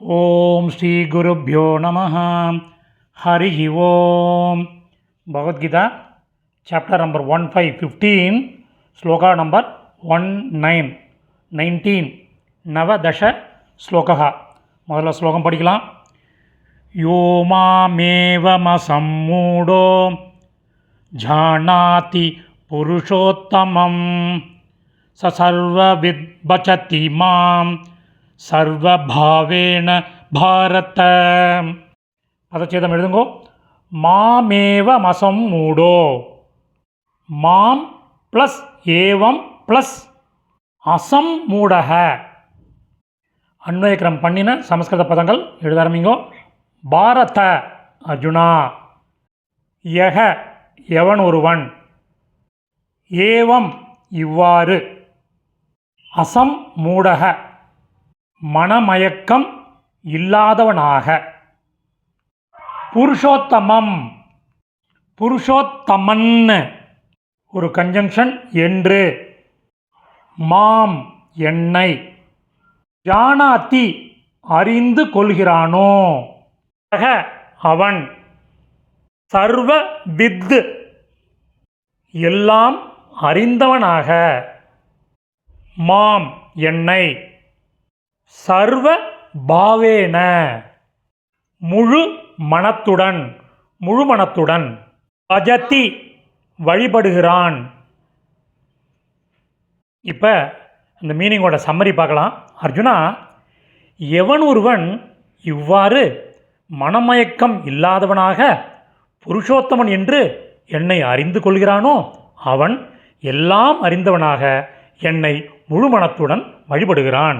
ఓం శ్రీ గురుభ్యో నమ హరి ఓం Bhagavad Gita chapter number one five fifteen శ్లోక number one nine nineteen நவதச shloka முதல்ல ஸ்லோகம் படிக்கலாம் யோ மாமேவமசம்மூடோ ஜானாதி புருஷோத்தமம் ச சர்வவித் பச்சதி மாம் சர்வபாவேன பாரத. பதச்சேதம் எழுதுங்கோ மாமேவ மசம் மூடோ. மாம் ப்ளஸ் ஏவம் ப்ளஸ் அசம் மூடக. அன்வயக்கிரம் பண்ணின சமஸ்கிருத பதங்கள் எழுத ஆரம்பிங்கோ. பாரத அர்ஜுனா. யக எவன் ஒருவன் ஏவம் இவ்வாறு. அசம் மூடக. மனமயக்கம் இல்லாதவனாக. புருஷோத்தமம். புருஷோத்தமன் ஒரு கன்ஜங்ஷன் என்று. மாம் என்னை. ஜானாத்தி அறிந்து கொள்கிறானோ. அவன். சர்வ வித்து. எல்லாம் அறிந்தவனாக. மாம் என்னை. சர்வ பாவேன. முழு மனத்துடன் முழு மனத்துடன் அஜத்தி வழிபடுகிறான். இப்போ இந்த மீனிங்கோட சம்மரி பார்க்கலாம். அர்ஜுனா எவன் ஒருவன் இவ்வாறு மனமயக்கம் இல்லாதவனாக புருஷோத்தமன் என்று என்னை அறிந்து கொள்கிறானோ அவன் எல்லாம் அறிந்தவனாக என்னை முழு மனத்துடன் வழிபடுகிறான்.